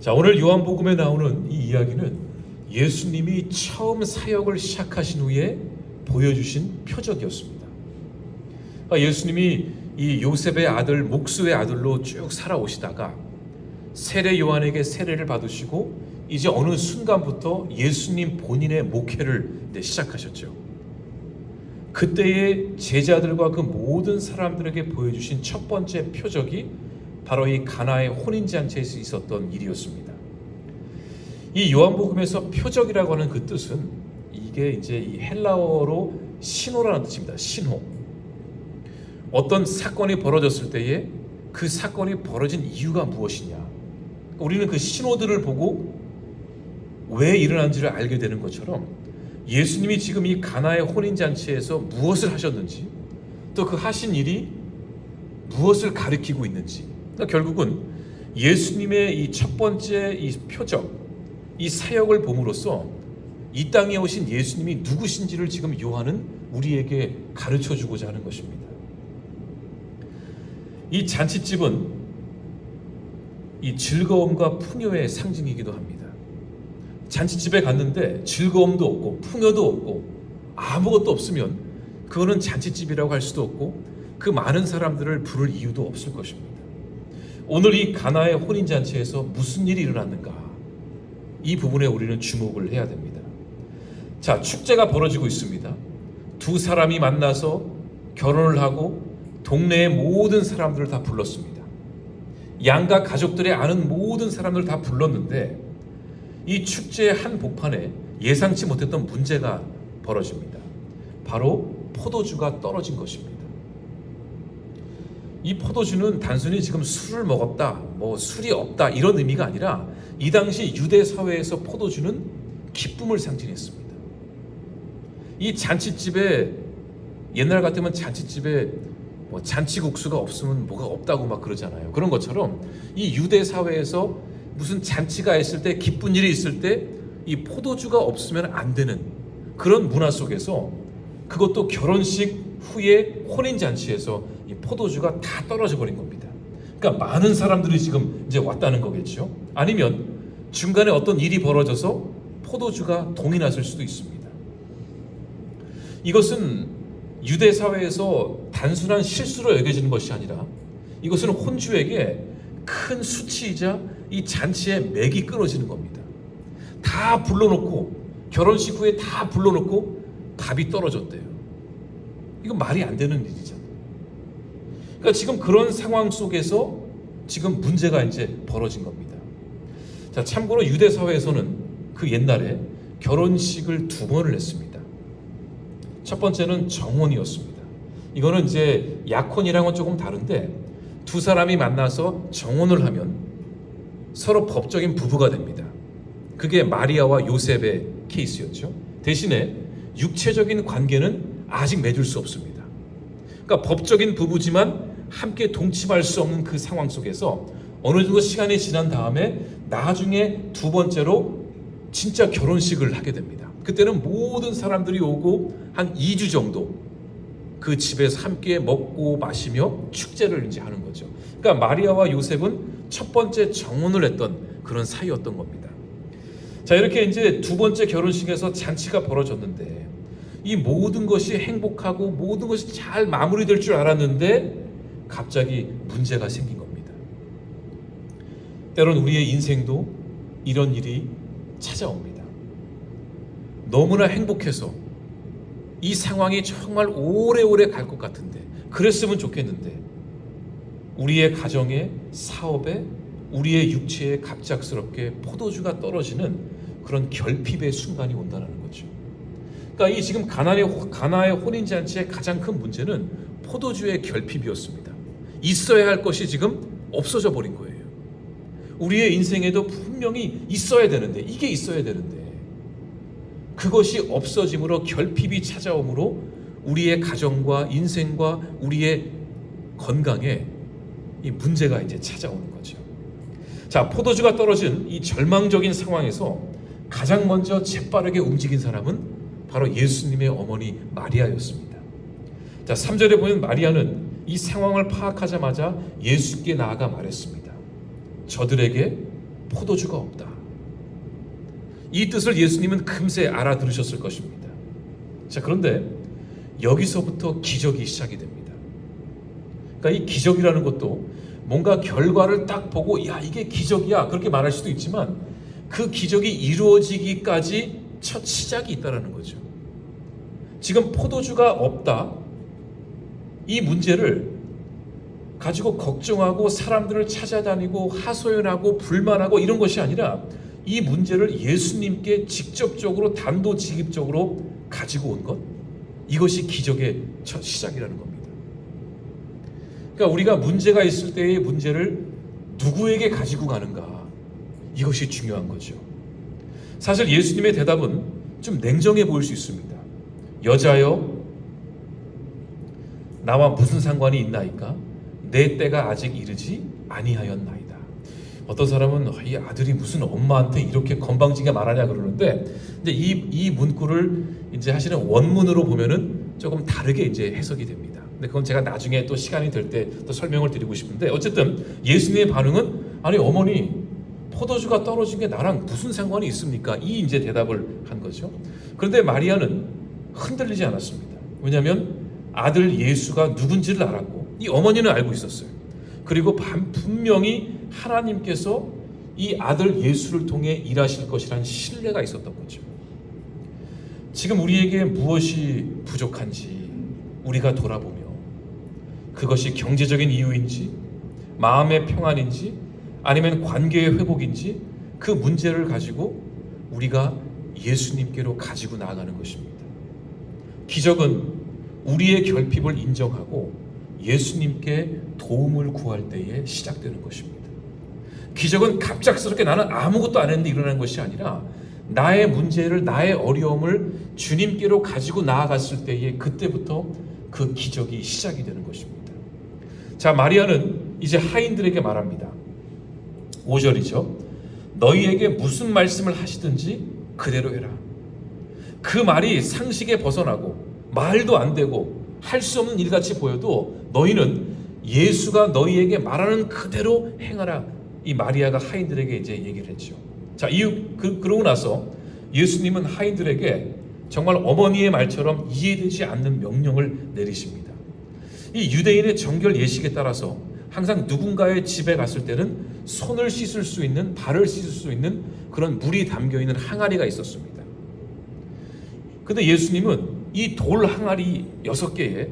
자, 오늘 요한복음에 나오는 이 이야기는 예수님이 처음 사역을 시작하신 후에 보여주신 표적이었습니다. 아, 예수님이 이 요셉의 아들 목수의 아들로 쭉 살아오시다가 세례 요한에게 세례를 받으시고 이제 어느 순간부터 예수님 본인의 목회를 시작하셨죠. 그때의 제자들과 그 모든 사람들에게 보여주신 첫 번째 표적이 바로 이 가나의 혼인 잔치에서 있었던 일이었습니다. 이 요한복음에서 표적이라고 하는 그 뜻은 이게 이제 이 헬라어로 신호라는 뜻입니다. 신호. 어떤 사건이 벌어졌을 때에 그 사건이 벌어진 이유가 무엇이냐. 우리는 그 신호들을 보고 왜 일어난지를 알게 되는 것처럼 예수님이 지금 이 가나의 혼인 잔치에서 무엇을 하셨는지 또 그 하신 일이 무엇을 가리키고 있는지 그러니까 결국은 예수님의 이 첫 번째 이 표적 이 사역을 봄으로써 이 땅에 오신 예수님이 누구신지를 지금 요한은 우리에게 가르쳐 주고자 하는 것입니다. 이 잔치집은 이 즐거움과 풍요의 상징이기도 합니다. 잔치집에 갔는데 즐거움도 없고 풍요도 없고 아무것도 없으면 그거는 잔치집이라고 할 수도 없고 그 많은 사람들을 부를 이유도 없을 것입니다. 오늘 이 가나의 혼인 잔치에서 무슨 일이 일어났는가? 이 부분에 우리는 주목을 해야 됩니다. 자, 축제가 벌어지고 있습니다. 두 사람이 만나서 결혼을 하고 동네의 모든 사람들을 다 불렀습니다. 양가 가족들의 아는 모든 사람들 다 불렀는데 이 축제의 한 복판에 예상치 못했던 문제가 벌어집니다. 바로 포도주가 떨어진 것입니다. 이 포도주는 단순히 지금 술을 먹었다, 뭐 술이 없다 이런 의미가 아니라 이 당시 유대 사회에서 포도주는 기쁨을 상징했습니다. 이 잔치집에 옛날 같으면 잔치집에 뭐 잔치국수가 없으면 뭐가 없다고 막 그러잖아요. 그런 것처럼 이 유대 사회에서 무슨 잔치가 있을 때 기쁜 일이 있을 때 이 포도주가 없으면 안 되는 그런 문화 속에서 그것도 결혼식 후에 혼인 잔치에서 이 포도주가 다 떨어져 버린 겁니다. 그러니까 많은 사람들이 지금 이제 왔다는 거겠죠. 아니면 중간에 어떤 일이 벌어져서 포도주가 동이 났을 수도 있습니다. 이것은 유대 사회에서 단순한 실수로 여겨지는 것이 아니라 이것은 혼주에게 큰 수치이자 이 잔치의 맥이 끊어지는 겁니다. 다 불러놓고 결혼식 후에 다 불러놓고 밥이 떨어졌대요. 이건 말이 안 되는 일이잖아요. 그러니까 지금 그런 상황 속에서 지금 문제가 이제 벌어진 겁니다. 자, 참고로 유대 사회에서는 그 옛날에 결혼식을 두 번을 했습니다. 첫 번째는 정혼이었습니다. 이거는 이제 약혼이랑은 조금 다른데 두 사람이 만나서 정혼을 하면 서로 법적인 부부가 됩니다. 그게 마리아와 요셉의 케이스였죠. 대신에 육체적인 관계는 아직 맺을 수 없습니다. 그러니까 법적인 부부지만 함께 동침할 수 없는 그 상황 속에서 어느 정도 시간이 지난 다음에 나중에 두 번째로 진짜 결혼식을 하게 됩니다. 그때는 모든 사람들이 오고 한 2주 정도 그 집에서 함께 먹고 마시며 축제를 이제 하는 거죠. 그러니까 마리아와 요셉은 첫 번째 정혼을 했던 그런 사이였던 겁니다. 자, 이렇게 이제 두 번째 결혼식에서 잔치가 벌어졌는데 이 모든 것이 행복하고 모든 것이 잘 마무리될 줄 알았는데 갑자기 문제가 생긴 겁니다. 때론 우리의 인생도 이런 일이 찾아옵니다. 너무나 행복해서 이 상황이 정말 오래오래 갈 것 같은데 그랬으면 좋겠는데 우리의 가정에 사업에 우리의 육체에 갑작스럽게 포도주가 떨어지는 그런 결핍의 순간이 온다는 거죠. 그러니까 이 지금 가나의 가나의 혼인 잔치의 가장 큰 문제는 포도주의 결핍이었습니다. 있어야 할 것이 지금 없어져 버린 거예요. 우리의 인생에도 분명히 있어야 되는데 이게 있어야 되는데 그것이 없어짐으로 결핍이 찾아오므로 우리의 가정과 인생과 우리의 건강에 이 문제가 이제 찾아오는 거죠. 자, 포도주가 떨어진 이 절망적인 상황에서 가장 먼저 재빠르게 움직인 사람은 바로 예수님의 어머니 마리아였습니다. 자, 3절에 보면 마리아는 이 상황을 파악하자마자 예수께 나아가 말했습니다. 저들에게 포도주가 없다. 이 뜻을 예수님은 금세 알아들으셨을 것입니다. 자, 그런데 여기서부터 기적이 시작이 됩니다. 그러니까 이 기적이라는 것도 뭔가 결과를 딱 보고 야, 이게 기적이야. 그렇게 말할 수도 있지만 그 기적이 이루어지기까지 첫 시작이 있다라는 거죠. 지금 포도주가 없다. 이 문제를 가지고 걱정하고 사람들을 찾아다니고 하소연하고 불만하고 이런 것이 아니라 이 문제를 예수님께 직접적으로 단도직입적으로 가지고 온 것. 이것이 기적의 첫 시작이라는 겁니다. 그러니까 우리가 문제가 있을 때의 문제를 누구에게 가지고 가는가. 이것이 중요한 거죠. 사실 예수님의 대답은 좀 냉정해 보일 수 있습니다. 여자여, 나와 무슨 상관이 있나이까? 내 때가 아직 이르지 아니하였나이다. 어떤 사람은 아, 이 아들이 무슨 엄마한테 이렇게 건방지게 말하냐 그러는데, 근데 이, 이 문구를 이제 하시는 원문으로 보면은 조금 다르게 이제 해석이 됩니다. 근데 그건 제가 나중에 또 시간이 될 때 또 설명을 드리고 싶은데, 어쨌든 예수님의 반응은 아니 어머니 포도주가 떨어진 게 나랑 무슨 상관이 있습니까? 이 이제 대답을 한 거죠. 그런데 마리아는 흔들리지 않았습니다. 왜냐하면 아들 예수가 누군지를 알았고 이 어머니는 알고 있었어요. 그리고 반- 분명히 하나님께서 이 아들 예수를 통해 일하실 것이란 신뢰가 있었던 거죠. 지금 우리에게 무엇이 부족한지 우리가 돌아보며 그것이 경제적인 이유인지 마음의 평안인지 아니면 관계의 회복인지 그 문제를 가지고 우리가 예수님께로 가지고 나아가는 것입니다. 기적은 우리의 결핍을 인정하고 예수님께 도움을 구할 때에 시작되는 것입니다. 기적은 갑작스럽게 나는 아무것도 안 했는데 일어난 것이 아니라 나의 문제를 나의 어려움을 주님께로 가지고 나아갔을 때에 그때부터 그 기적이 시작이 되는 것입니다. 자, 마리아는 이제 하인들에게 말합니다. 5절이죠. 너희에게 무슨 말씀을 하시든지 그대로 해라. 그 말이 상식에 벗어나고 말도 안 되고 할 수 없는 일 같이 보여도 너희는 예수가 너희에게 말하는 그대로 행하라. 이 마리아가 하인들에게 이제 얘기를 했죠. 자, 이유 그, 그러고 나서 예수님은 하인들에게 정말 어머니의 말처럼 이해되지 않는 명령을 내리십니다. 이 유대인의 정결 예식에 따라서 항상 누군가의 집에 갔을 때는 손을 씻을 수 있는 발을 씻을 수 있는 그런 물이 담겨 있는 항아리가 있었습니다. 근데 예수님은 이 돌 항아리 여섯 개에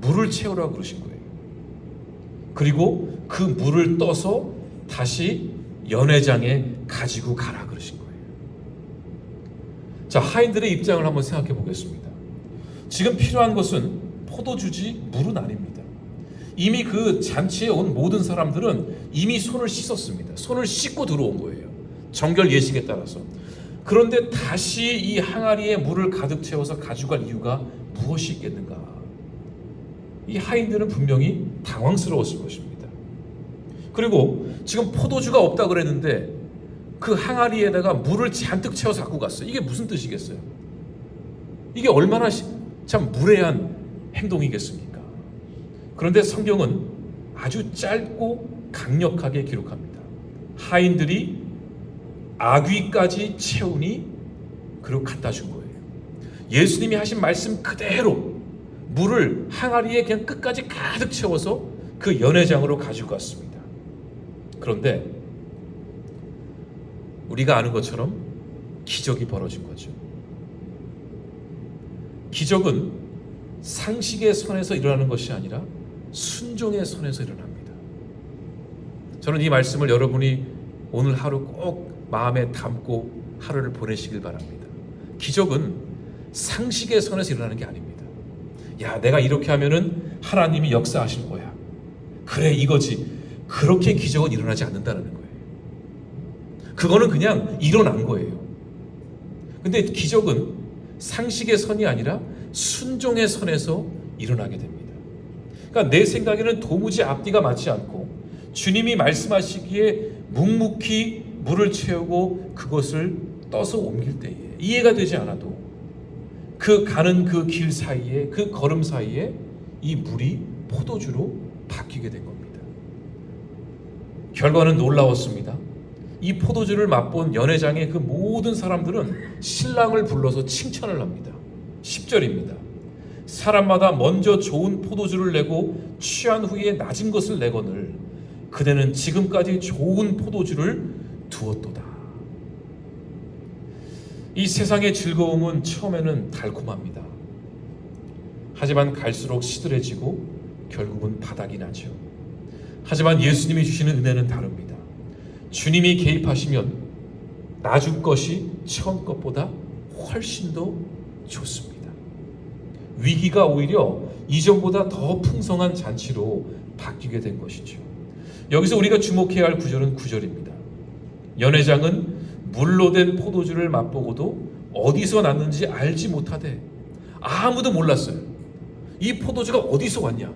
물을 채우라고 그러신 거예요. 그리고 그 물을 떠서 다시 연회장에 가지고 가라 그러신 거예요. 자, 하인들의 입장을 한번 생각해 보겠습니다. 지금 필요한 것은 포도주지 물은 아닙니다. 이미 그 잔치에 온 모든 사람들은 이미 손을 씻었습니다. 손을 씻고 들어온 거예요. 정결 예식에 따라서. 그런데 다시 이 항아리에 물을 가득 채워서 가져갈 이유가 무엇이 있겠는가? 이 하인들은 분명히 당황스러웠을 것입니다. 그리고 지금 포도주가 없다 그랬는데 그 항아리에다가 물을 잔뜩 채워서 갖고 갔어요. 이게 무슨 뜻이겠어요? 이게 얼마나 시- 참 무례한 행동이겠습니까? 그런데 성경은 아주 짧고 강력하게 기록합니다. 하인들이 아귀까지 채우니 그리고 갖다 준 거예요. 예수님이 하신 말씀 그대로 물을 항아리에 그냥 끝까지 가득 채워서 그 연회장으로 가지고 갔습니다. 그런데 우리가 아는 것처럼 기적이 벌어진 거죠. 기적은 상식의 선에서 일어나는 것이 아니라 순종의 선에서 일어납니다. 저는 이 말씀을 여러분이 오늘 하루 꼭 마음에 담고 하루를 보내시길 바랍니다. 기적은 상식의 선에서 일어나는 게 아닙니다. 야, 내가 이렇게 하면은 하나님이 역사하실 거야. 그래, 이거지. 그렇게 기적은 일어나지 않는다는 거예요. 그거는 그냥 일어난 거예요. 근데 기적은 상식의 선이 아니라 순종의 선에서 일어나게 됩니다. 그러니까 내 생각에는 도무지 앞뒤가 맞지 않고 주님이 말씀하시기에 묵묵히 물을 채우고 그것을 떠서 옮길 때에 이해가 되지 않아도 그 가는 그 길 사이에 그 걸음 사이에 이 물이 포도주로 바뀌게 된 겁니다. 결과는 놀라웠습니다. 이 포도주를 맛본 연회장의 그 모든 사람들은 신랑을 불러서 칭찬을 합니다. 10절입니다. 사람마다 먼저 좋은 포도주를 내고 취한 후에 낮은 것을 내거늘 그대는 지금까지 좋은 포도주를 두었도다. 이 세상의 즐거움은 처음에는 달콤합니다. 하지만 갈수록 시들해지고 결국은 바닥이 나죠. 하지만 예수님이 주시는 은혜는 다릅니다. 주님이 개입하시면 나중 것이 처음 것보다 훨씬 더 좋습니다. 위기가 오히려 이전보다 더 풍성한 잔치로 바뀌게 된 것이죠. 여기서 우리가 주목해야 할 구절은 구절입니다. 연회장은 물로 된 포도주를 맛보고도 어디서 났는지 알지 못하되 아무도 몰랐어요. 이 포도주가 어디서 왔냐?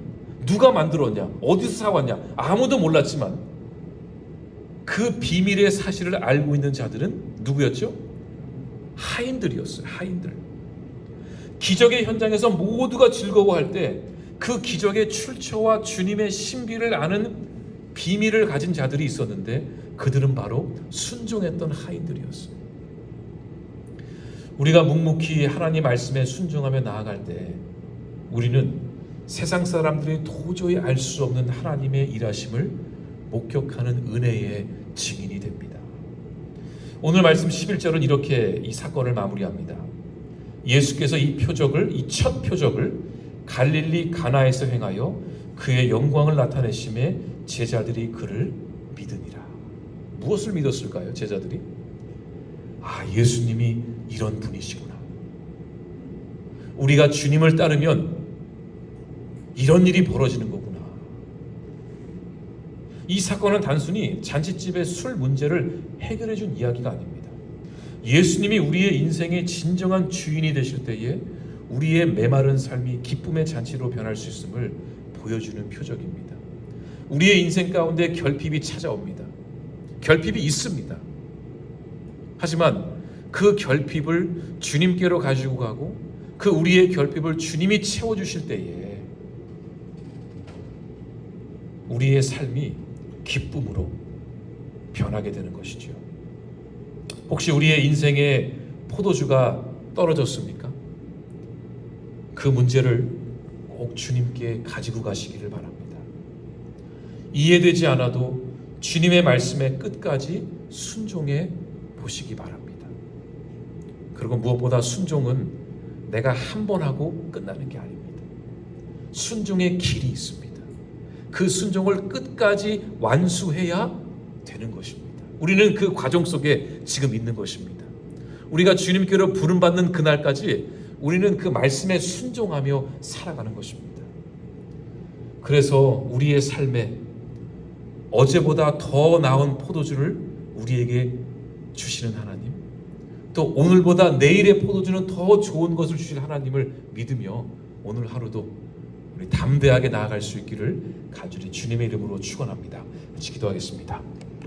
누가 만들었냐? 어디서 사왔냐? 아무도 몰랐지만 그 비밀의 사실을 알고 있는 자들은 누구였죠? 하인들이었어요. 하인들. 기적의 현장에서 모두가 즐거워할 때 그 기적의 출처와 주님의 신비를 아는 비밀을 가진 자들이 있었는데 그들은 바로 순종했던 하인들이었어요. 우리가 묵묵히 하나님 말씀에 순종하며 나아갈 때 우리는 세상 사람들이 도저히 알 수 없는 하나님의 일하심을 목격하는 은혜의 증인이 됩니다. 오늘 말씀 11절은 이렇게 이 사건을 마무리합니다. 예수께서 이 표적을 이 첫 표적을 갈릴리 가나에서 행하여 그의 영광을 나타내심에 제자들이 그를 믿으니라. 무엇을 믿었을까요? 제자들이 아 예수님이 이런 분이시구나. 우리가 주님을 따르면 이런 일이 벌어지는 거구나. 이 사건은 단순히 잔치집의 술 문제를 해결해 준 이야기가 아닙니다. 예수님이 우리의 인생의 진정한 주인이 되실 때에 우리의 메마른 삶이 기쁨의 잔치로 변할 수 있음을 보여주는 표적입니다. 우리의 인생 가운데 결핍이 찾아옵니다. 결핍이 있습니다. 하지만 그 결핍을 주님께로 가지고 가고 그 우리의 결핍을 주님이 채워주실 때에 우리의 삶이 기쁨으로 변하게 되는 것이죠. 혹시 우리의 인생에 포도주가 떨어졌습니까? 그 문제를 꼭 주님께 가지고 가시기를 바랍니다. 이해되지 않아도 주님의 말씀에 끝까지 순종해 보시기 바랍니다. 그리고 무엇보다 순종은 내가 한 번 하고 끝나는 게 아닙니다. 순종의 길이 있습니다. 그 순종을 끝까지 완수해야 되는 것입니다. 우리는 그 과정 속에 지금 있는 것입니다. 우리가 주님께로 부름받는 그날까지 우리는 그 말씀에 순종하며 살아가는 것입니다. 그래서 우리의 삶에 어제보다 더 나은 포도주를 우리에게 주시는 하나님, 또 오늘보다 내일의 포도주는 더 좋은 것을 주실 하나님을 믿으며 오늘 하루도 우리 담대하게 나아갈 수 있기를 간절히 주님의 이름으로 축원합니다. 같이 기도하겠습니다.